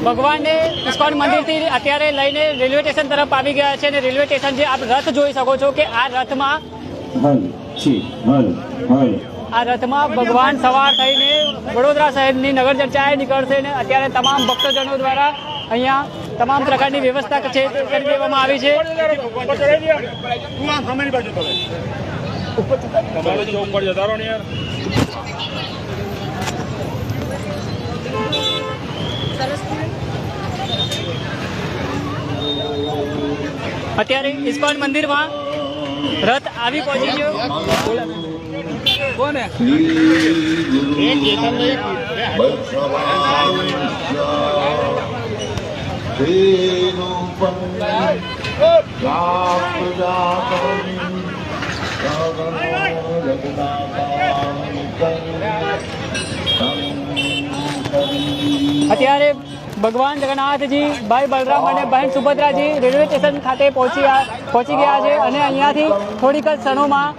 ભગવાનને ઇસ્કોન મંદિરથી અત્યારે લઈને રેલવે સ્ટેશન તરફ આવી ગયા છે અને રેલવે સ્ટેશન જે આપ રથ જોઈ શકો છો કે આ રથમાં આ રથમાં ભગવાન સવાર થઈને વડોદરા શહેરની નગર ચર્ચાએ નીકળશે અને અત્યારે તમામ ભક્તજનો દ્વારા અહીંયા તમામ પ્રકારની વ્યવસ્થા છે કરી દેવામાં આવી છે. ઉપર જતા રહો ને યાર અત્યારે ઇસ્કોન મંદિરમાં રથ આવી પહોંચી ગયો. અત્યારે ભગવાન જગન્નાથજી, ભાઈ બલરામ અને બહેન સુભદ્રાજી રેલવે સ્ટેશન ખાતે પહોંચી પહોંચી ગયા છે અને અહીંયાથી થોડીક જ ક્ષણોમાં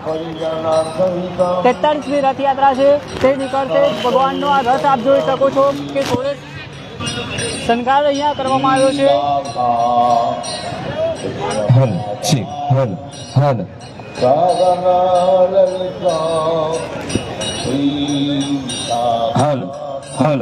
તેતાળીસમી રથયાત્રા છે. તે નીકળશે ભગવાનનો આ રથ આપ જોઈ શકો છો કે થોડે શણગાર અહીંયા કરવામાં આવ્યો છે. છી હલ હલ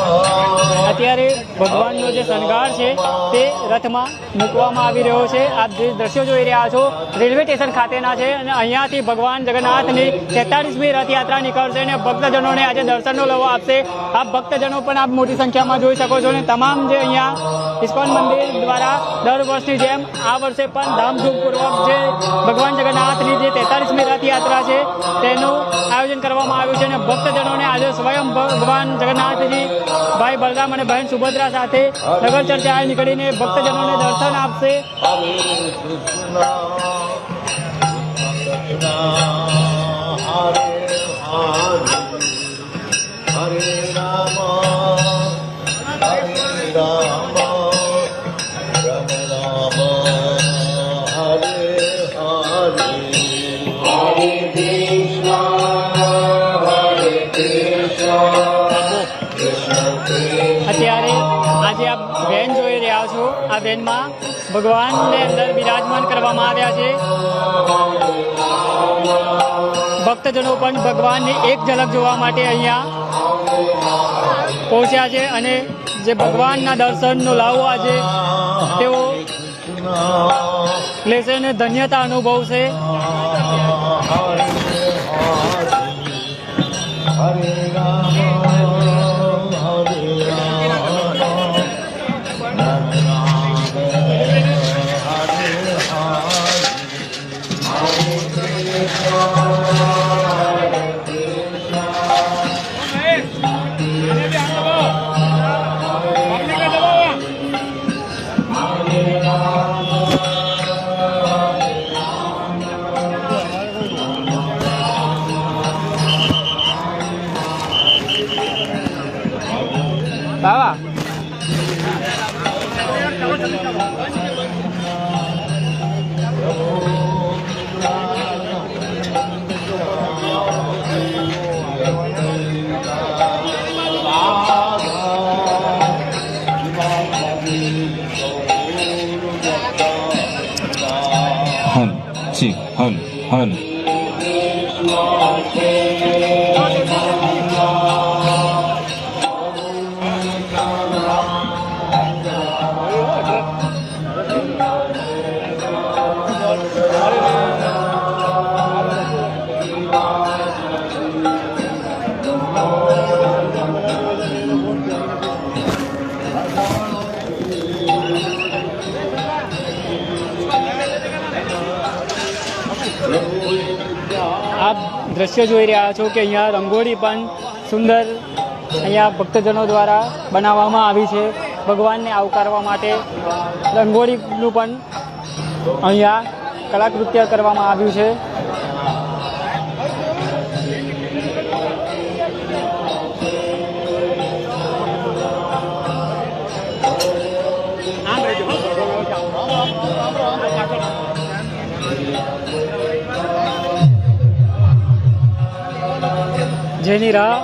અત્યારે ભગવાનનો જે શણગાર છે તે રથમાં મૂકવામાં આવી રહ્યો છે. આપ જે દ્રશ્યો જોઈ રહ્યા છો, રેલવે સ્ટેશન ખાતેના છે અને અહીંયાથી ભગવાન જગન્નાથની તેતાલીસમી રથયાત્રા નીકળશે અને ભક્તજનોને આજે દર્શનનો લવો આપશે. આપ ભક્તજનો પણ આપ મોટી સંખ્યામાં જોઈ શકો છો અને તમામ જે અહીંયા ઇસ્કોન મંદિર દ્વારા દર વર્ષની જેમ આ વર્ષે પણ ધામધૂમપૂર્વક જે ભગવાન જગન્નાથની જે તેતાલીસમી રથયાત્રા છે તેનું આયોજન કરવામાં આવ્યું છે અને ભક્તજનોને આજે સ્વયં ભગવાન જગન્નાથજી ભાઈ બલરામ અને બહેન સુભદ્રા સાથે નગર ચર્ચાએ નીકળીને ભક્તજનોને દર્શન આપશે Hare Krishna, Krishna Hare Hare, Hare આ બેનમાં ભગવાનને અંદર બિરાજમાન કરવામાં આવ્યા છે. ભક્તજનો પણ ભગવાનની એક ઝલક જોવા માટે અહીંયા પહોંચ્યા છે અને જે ભગવાનના દર્શનનો લાવો આજે તેઓ લેશે અને ધન્યતા અનુભવશે. છી હલ દ્રશ્ય જોઈ રહ્યા છો કે અહીંયા રંગોળી પણ સુંદર અહીંયા ભક્તજનો દ્વારા બનાવવામાં આવી છે. ભગવાનને આવકારવા માટે રંગોળીનું પણ અહીંયા કલાકૃત્ય કરવામાં આવ્યું છે. જેની રાહ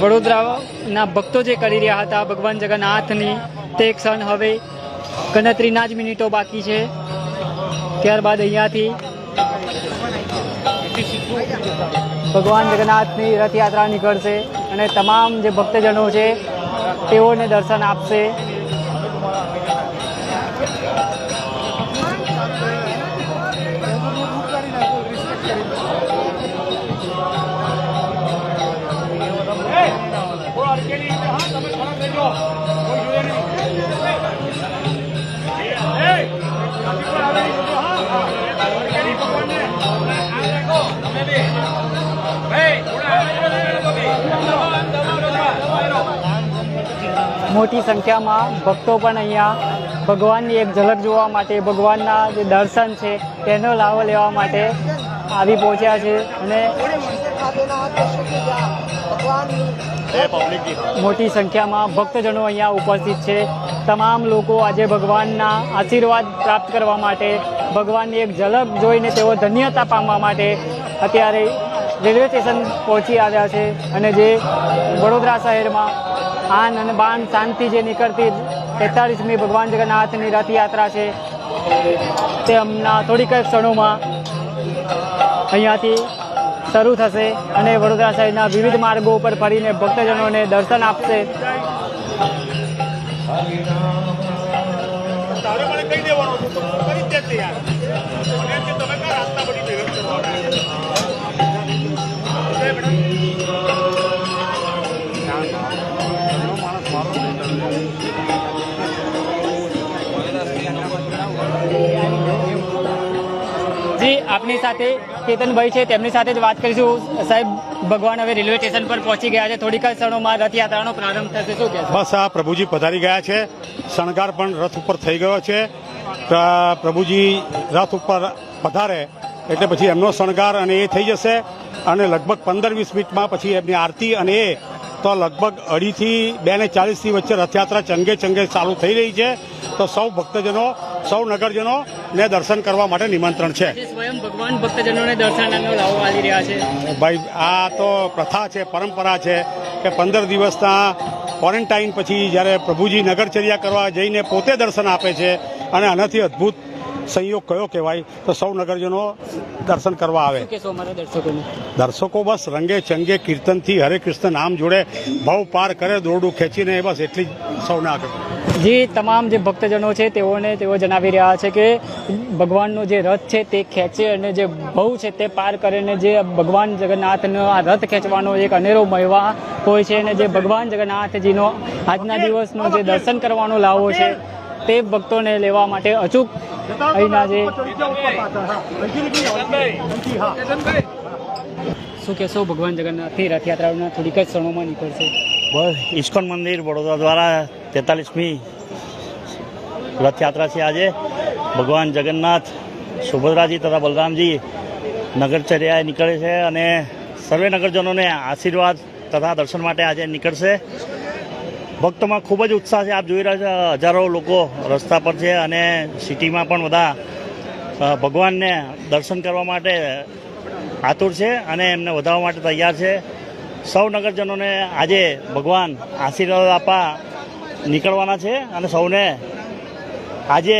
વડોદરાના ભક્તો જે કરી રહ્યા હતા, ભગવાન જગન્નાથની તે ક્ષણ હવે ગણતરીના જ મિનિટો બાકી છે. ત્યારબાદ અહીંયાથી ભગવાન જગન્નાથની રથયાત્રા નીકળશે અને તમામ જે ભક્તજનો છે, તેઓને દર્શન આપશે. મોટી સંખ્યામાં ભક્તો પણ અહીંયા ભગવાનની એક ઝલક જોવા માટે, ભગવાનના જે દર્શન છે, તેનો લાભ લેવા માટે આવી પહોંચ્યા છે અને મોટી સંખ્યામાં ભક્તજનો અહીંયા ઉપસ્થિત છે. તમામ લોકો આજે ભગવાનના આશીર્વાદ પ્રાપ્ત કરવા માટે, ભગવાનની એક ઝલક જોઈને તેઓ ધન્યતા પામવા માટે અત્યારે રેલવે સ્ટેશન પહોંચી આવ્યા છે અને જે વડોદરા શહેરમાં આન અને બાન શાંતિ જે નીકળતી તેતાળીસમી ભગવાન જગન્નાથની રથયાત્રા છે, તે હમણાં થોડીક ક્ષણોમાં અહીંયાથી શરૂ થશે અને વડોદરા શહેરના વિવિધ માર્ગો ઉપર ફરીને ભક્તજનોને દર્શન આપશે. કહી દેવાનું આપની સાથે કેતનભાઈ છે, તેમની સાથે જ વાત કરીશું. સાહેબ, ભગવાન હવે રેલવે સ્ટેશન પર પહોંચી ગયા છે. થોડીક જ ક્ષણોમાં રથયાત્રાનો પ્રારંભ થશે. શું કહેશો? બસ, આ પ્રભુજી પધારી ગયા છે. શણગાર પણ રથ ઉપર થઈ ગયો છે. પ્રભુજી રથ ઉપર પધારે એટલે પછી એમનો શણગાર અને એ થઈ જશે. અને લગભગ પંદર વીસ મિનિટમાં પછી એમની આરતી અને એ તો લગભગ અઢીથી બે ને ચાલીસથી વચ્ચે રથયાત્રા ચંગે ચંગે ચાલુ થઈ રહી છે. તો સૌ ભક્તજનો સૌ નગરજનો ને દર્શન કરવા માટે નિમંત્રણ છે. સ્વયં ભગવાન ભક્તજનોને દર્શનનો લાવો આલી રહ્યા છે. ભાઈ આ તો પ્રથા છે પરંપરા છે કે પંદર દિવસના ક્વોરન્ટાઇન પછી જ્યારે પ્રભુજી નગરચર્યા કરવા જઈને પોતે દર્શન આપે છે અને આનાથી અદ્ભુત સંયોગ કયો કહેવાય? તો સૌ નગરજનો દર્શન કરવા આવે. દર્શકો બસ રંગે ચંગે કીર્તનથી હરે કૃષ્ણ નામ જોડે ભાવ પાર કરે દોરડું ખેંચીને બસ એટલી જ સૌને આગળ. જે તમામ જે ભક્તજનો છે તેઓને તેઓ જણાવી રહ્યા છે કે ભગવાનનો જે રથ છે તે ખેંચે અને જે ભવ છે તે પાર કરીને જે ભગવાન જગન્નાથનો આ રથ ખેંચવાનો એક અનેરો મહિમા હોય છે અને જે ભગવાન જગન્નાથજીનો આજના દિવસનો જે દર્શન કરવાનો લાવો છે તે ભક્તોને લેવા માટે અચૂક અહીંના જે શું કહેશો? ભગવાન જગન્નાથની રથયાત્રાના થોડીક જ ક્ષણોમાં નીકળશે. બસ, ઇસ્કોન મંદિર, વડોદરા દ્વારા તેતાલીસમી રથયાત્રા છે આજે. ભગવાન જગન્નાથ, સુભદ્રાજી તથા બલરામજી નગરચર્યાએ નીકળે છે અને સર્વે નગરજનોને આશીર્વાદ તથા દર્શન માટે આજે નીકળશે. ભક્તોમાં ખૂબ જ ઉત્સાહ છે. આપ જોઈ રહ્યા છો, હજારો લોકો રસ્તા પર છે અને સિટીમાં પણ બધા ભગવાનને દર્શન કરવા માટે આતુર છે અને એમને વધારવા માટે તૈયાર છે. સૌ નગરજનોને આજે ભગવાન આશીર્વાદ આપવા નીકળવાના છે અને સૌને આજે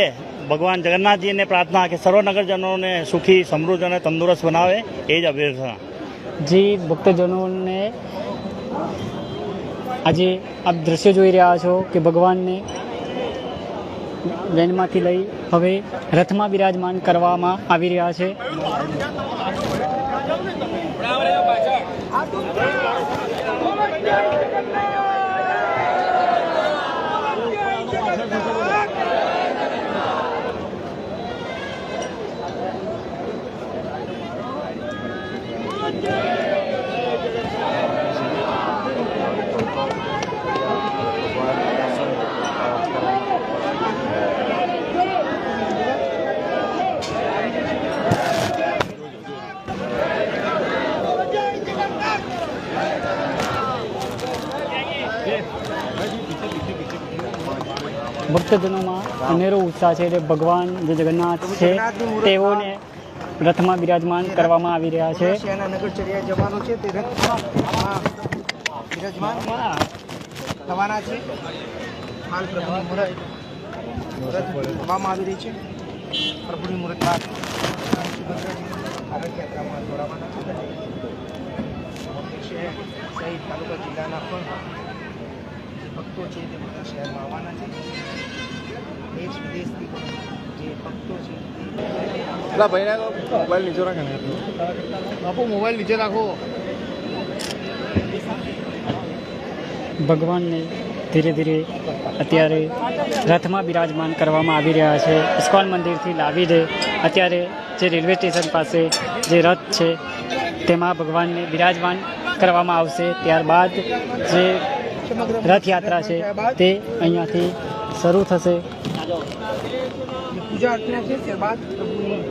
ભગવાન જગન્નાથજીને પ્રાર્થના કે સર્વ નગરજનોને સુખી, સમૃદ્ધ અને તંદુરસ્ત બનાવે, એ જ અભ્યર્થના. જી, ભક્તજનોને આજે આપ દ્રશ્ય જોઈ રહ્યા છો કે ભગવાનને વેનમાંથી લઈ હવે રથમાં બિરાજમાન કરવામાં આવી રહ્યા છે. ભક્તજનોમાં અનેરો ઉત્સાહ છે એટલે ભગવાન જે જગન્નાથ છે, તેઓને રથમાં બિરાજમાન કરવામાં આવી રહ્યા છે. તે પ્રભુની મુહૂર્ત બાદ આરોગ્ય યાત્રામાં જોડાવાના છે. જિલ્લાના પણ ભક્તો છે તે બધા શહેરમાં આવવાના છે. દેશ વિદેશથી જે ભક્તો છે એટલા ભાઈને મોબાઈલ નીચે રાખે ને બાપુ મોબાઈલ નીચે રાખો. ભગવાનને ધીરે ધીરે અત્યારે રથમાં બિરાજમાન કરવામાં આવી રહ્યા છે. ઇસ્કોન મંદિરથી લાવીને અત્યારે જે રેલવે સ્ટેશન પાસે જે રથ છે તેમાં ભગવાનને બિરાજમાન કરવામાં આવશે. ત્યારબાદ જે રથયાત્રા છે તે અહીંયાથી શરૂ થશે પૂજા અર્ચના છે ત્યારબાદ પ્રભુની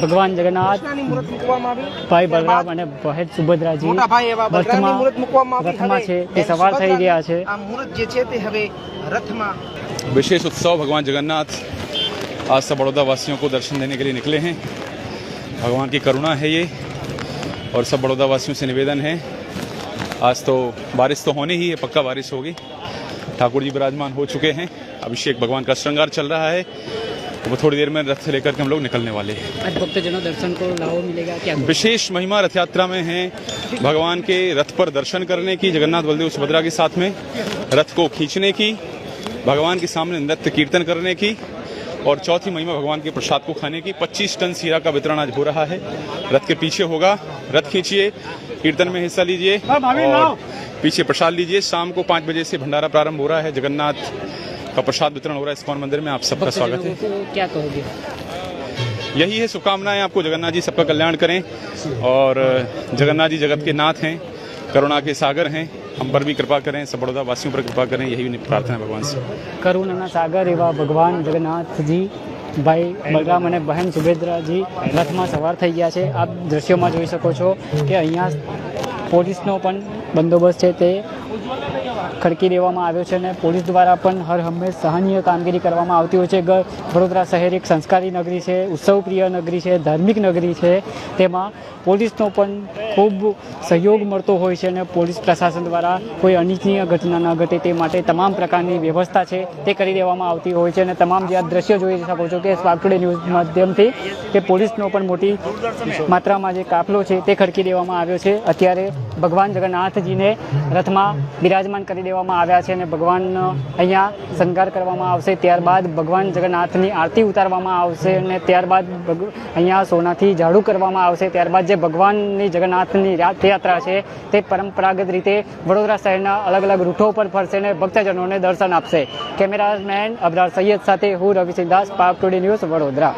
ભગવાન જગન્નાથ કૃષ્ણની મૂર્ત મૂકવામાં આવી ભાઈ બલરામ અને બહેન સુભદ્રાજી મોટા ભાઈ એવા બલરામની મૂર્ત મૂકવામાં આવી રથમાં હવે છે તે સવાર થઈ રહ્યા છે આ મૂર્ત જે છે તે હવે રથમાં विशेष उत्सव भगवान जगन्नाथ आज सब बड़ौदा वासियों को दर्शन देने के लिए निकले हैं भगवान की करुणा है ये और सब बड़ौदा वासियों से निवेदन है आज तो बारिश तो होनी ही है पक्का बारिश होगी ठाकुर जी विराजमान हो चुके हैं अभिषेक भगवान का श्रृंगार चल रहा है वो थोड़ी देर में रथ से लेकर के हम लोग निकलने वाले हैं। आज भक्तजनों दर्शन को लाभ मिलेगा क्या? विशेष महिमा रथ यात्रा में है। भगवान के रथ पर दर्शन करने की जगन्नाथ बलदेव सुभद्रा के साथ में रथ को खींचने की भगवान के सामने नृत्य कीर्तन करने की और चौथी महिमा भगवान के प्रसाद को खाने की। 25 टन सीरा का वितरण आज हो रहा है। रथ के पीछे होगा। रथ खींचिए कीर्तन में हिस्सा लीजिए और पीछे प्रसाद लीजिए। शाम को पाँच बजे से भंडारा प्रारंभ हो रहा है। जगन्नाथ का प्रसाद वितरण हो रहा है इस्कॉन मंदिर में आप सबका स्वागत है भक्तजनों को क्या कहोगे यही है शुभकामनाएं आपको जगन्नाथ जी सबका कल्याण करें और जगन्नाथ जी जगत के नाथ हैं करुणा के सागर हैं हम पर भी कृपा करें सब बड़ौदा वासियों पर कृपा करें यही प्रार्थना है भगवान से કરુણાના સાગર એવા ભગવાન જગન્નાથજી ભાઈ બલરામ અને બહેન સુભદ્રાજી રથમાં સવાર થઈ ગયા છે આપ દ્રશ્યોમાં જોઈ શકો છો કે અહીંયા પોલીસનો પણ બંદોબસ્ત છે તે ખડકી દેવામાં આવ્યો છે અને પોલીસ દ્વારા પણ હર હંમેશ સહનીય કામગીરી કરવામાં આવતી હોય છે. વડોદરા શહેર એક સંસ્કારી નગરી છે, ઉત્સવપ્રિય નગરી છે, ધાર્મિક નગરી છે. તેમાં પોલીસનો પણ ખૂબ સહયોગ મળતો હોય છે અને પોલીસ પ્રશાસન દ્વારા કોઈ અનિચ્છનીય ઘટના ન ઘટે તે માટે તમામ પ્રકારની વ્યવસ્થા છે તે કરી દેવામાં આવતી હોય છે અને તમામ જે આ દ્રશ્યો જોઈ શકો છો કે સ્પાર્ક ન્યૂઝ માધ્યમથી કે પોલીસનો પણ મોટી માત્રામાં જે કાફલો છે તે ખડકી દેવામાં આવ્યો છે. અત્યારે ભગવાન જગન્નાથજીને રથમાં બિરાજમાન કરી દેવામાં આવ્યા છે અને ભગવાનનો અહીંયા શણગાર કરવામાં આવશે. ત્યારબાદ ભગવાન જગન્નાથની આરતી ઉતારવામાં આવશે અને ત્યારબાદ અહીંયા સોનાથી ઝાડુ કરવામાં આવશે. ત્યારબાદ જે ભગવાનની જગન્નાથની રથયાત્રા છે તે પરંપરાગત રીતે વડોદરા શહેરના અલગ અલગ રૂટો પર ફરશે અને ભક્તજનોને દર્શન આપશે. કેમેરામેન અબરાર સૈયદ સાથે હું રવિસિંહ દાસ પાક ટુડે ન્યૂઝ વડોદરા.